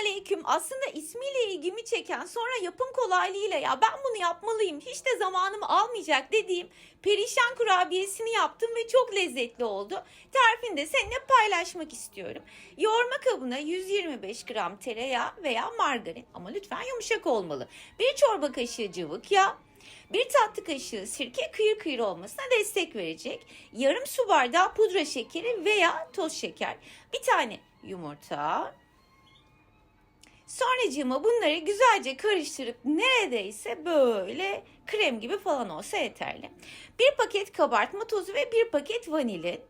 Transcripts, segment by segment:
aleyküm. Aslında ismiyle ilgimi çeken sonra yapım kolaylığıyla ya ben bunu yapmalıyım hiç de zamanımı almayacak dediğim perişan kurabiyesini yaptım ve çok lezzetli oldu. Tarifini de seninle paylaşmak istiyorum. Yoğurma kabına 125 gram tereyağı veya margarin ama lütfen yumuşak olmalı. Bir çorba kaşığı cıvık yağ, bir tatlı kaşığı sirke kıyır kıyır olmasına destek verecek. Yarım su bardağı pudra şekeri veya toz şeker. Bir tane yumurta. Sonracığıma bunları güzelce karıştırıp neredeyse böyle krem gibi falan olsa yeterli. Bir paket kabartma tozu ve bir paket vanilin.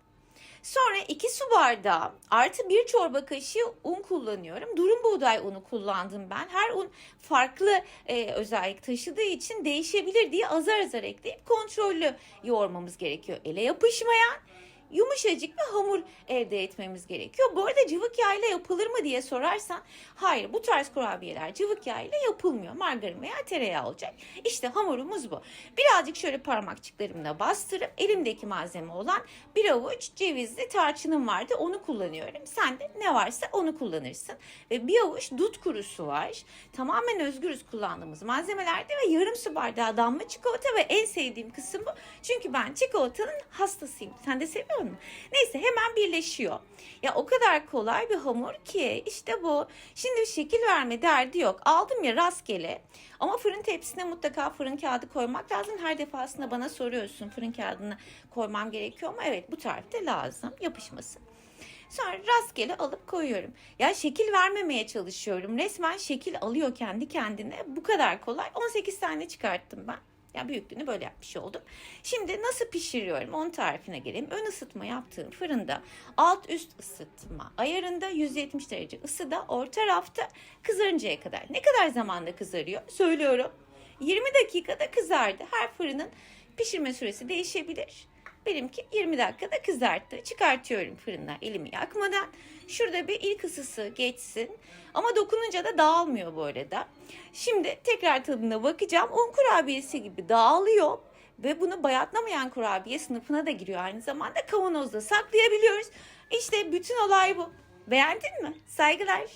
Sonra 2 su bardağı artı bir çorba kaşığı un kullanıyorum. Durum buğday unu kullandım ben. Her un farklı e, özellik taşıdığı için değişebilir diye azar azar ekleyip kontrollü yoğurmamız gerekiyor. Ele yapışmayan yumuşacık bir hamur elde etmemiz gerekiyor. Bu arada cıvık yağıyla yapılır mı diye sorarsan hayır bu tarz kurabiyeler cıvık yağıyla yapılmıyor. Margarin veya tereyağı olacak. İşte hamurumuz bu. Birazcık şöyle parmakçıklarımla bastırıp elimdeki malzeme olan bir avuç cevizli tarçınım vardı. Onu kullanıyorum. Sen de ne varsa onu kullanırsın. Ve bir avuç dut kurusu var. Tamamen özgürüz kullandığımız malzemelerde ve yarım su bardağı damla çikolata ve en sevdiğim kısım bu. Çünkü ben çikolatanın hastasıyım. Sen de seviyor musun? Neyse hemen birleşiyor. Ya o kadar kolay bir hamur ki işte bu. Şimdi şekil verme derdi yok. Aldım ya rastgele. Ama fırın tepsisine mutlaka fırın kağıdı koymak lazım. Her defasında bana soruyorsun fırın kağıdını koymam gerekiyor mu? Evet bu tarifte lazım yapışmasın. Sonra rastgele alıp koyuyorum. Ya şekil vermemeye çalışıyorum. Resmen şekil alıyor kendi kendine. Bu kadar kolay. 18 tane çıkarttım ben. Ya büyüklüğünü böyle yapmış oldum. Şimdi nasıl pişiriyorum? Onun tarifine geleyim. Ön ısıtma yaptığım fırında alt üst ısıtma ayarında 170 derece ısıda orta rafta kızarıncaya kadar. Ne kadar zamanda kızarıyor? Söylüyorum. 20 dakikada kızardı. Her fırının pişirme süresi değişebilir. Benimki 20 dakikada kızarttı. Çıkartıyorum fırından elimi yakmadan. Şurada bir ilk ısısı geçsin. Ama dokununca da dağılmıyor bu arada. Şimdi tekrar tadına bakacağım. Un kurabiyesi gibi dağılıyor. Ve bunu bayatlamayan kurabiye sınıfına da giriyor aynı zamanda. Kavanozda saklayabiliyoruz. İşte bütün olay bu. Beğendin mi? Saygılar.